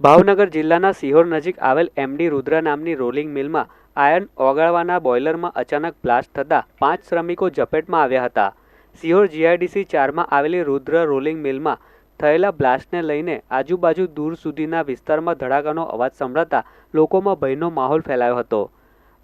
ભાવનગર જિલ્લાના સિહોર નજીક આવેલ એમડી રુદ્ર નામની રોલિંગ મિલમાં આયર્ન ઓગાળવાના બોઇલરમાં અચાનક બ્લાસ્ટ થતાં પાંચ શ્રમિકો ઝપેટમાં આવ્યા હતા. સિહોર જીઆઈડીસી ચારમાં આવેલી રુદ્ર રોલિંગ મિલમાં થયેલા બ્લાસ્ટને લઈને આજુબાજુ દૂર સુધીના વિસ્તારમાં ધડાકાનો અવાજ સંભળાતા લોકોમાં ભયનો માહોલ ફેલાયો હતો.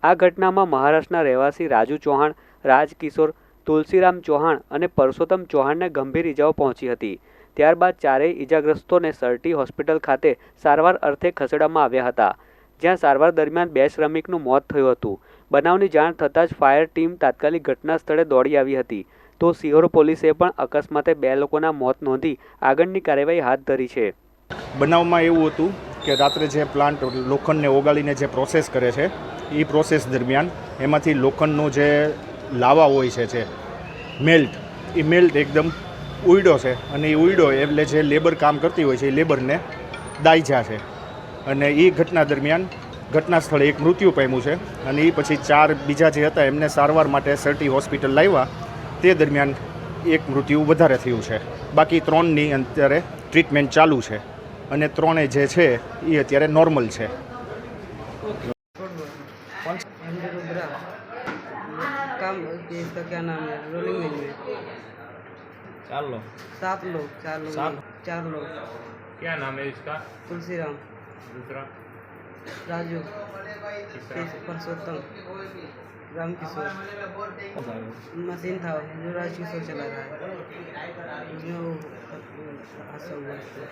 આ ઘટનામાં મહારાષ્ટ્રના રહેવાસી રાજુ ચૌહાણ, રાજકિશોર, તુલસીરામ ચૌહાણ અને પરસોત્તમ ચૌહાણને ગંભીર ઇજાઓ પહોંચી હતી. ત્યારબાદ ચારેય ઇજાગ્રસ્તોને સરટી હોસ્પિટલ ખાતે સારવાર અર્થે ખસેડવામાં આવ્યા હતા, જ્યાં સારવાર દરમિયાન બે શ્રમિકનું મોત થયું હતું. બનાવની જાણ થતાં જ ફાયર ટીમ તાત્કાલિક ઘટના સ્થળે દોડી આવી હતી. તો સિહોર પોલીસે પણ અકસ્માતે બે લોકોના મોત નોંધી આગળની કાર્યવાહી હાથ ધરી છે. બનાવમાં એવું હતું કે રાત્રે જે પ્લાન્ટ લોખંડને ઓગાળીને જે પ્રોસેસ કરે છે એ પ્રોસેસ દરમિયાન એમાંથી લોખંડનો જે લાવા હોય છે, જે મેલ્ટ એ મેલ્ટ એકદમ ઉયડો છે અને એ ઉયડો એટલે જે લેબર કામ કરતી હોય છે એ લેબરને દાયજા છે અને એ ઘટના દરમિયાન ઘટના સ્થળે એક મૃત્યુ પામ્યું છે અને એ પછી ચાર બીજા જે હતા એમને સારવાર માટે સરટી હોસ્પિટલ લાવ્યા તે દરમિયાન એક મૃત્યુ વધારે થયું છે બાકી ત્રણની અત્યારે ટ્રીટમેન્ટ ચાલુ છે અને ત્રણે જે છે એ અત્યારે નોર્મલ છે एमडी रुद्रा काम ये इसका क्या नाम है रोलिंग मिल में चार लो सात लोग चार लोग सात? चार लोग क्या नाम है इसका तुलसीराम दूसरा राजू तीसरा केश- परसोत्तम राम किशोर मशीन था जो राज किशोर चला रहा है उसमें वो हादसा हुआ इससे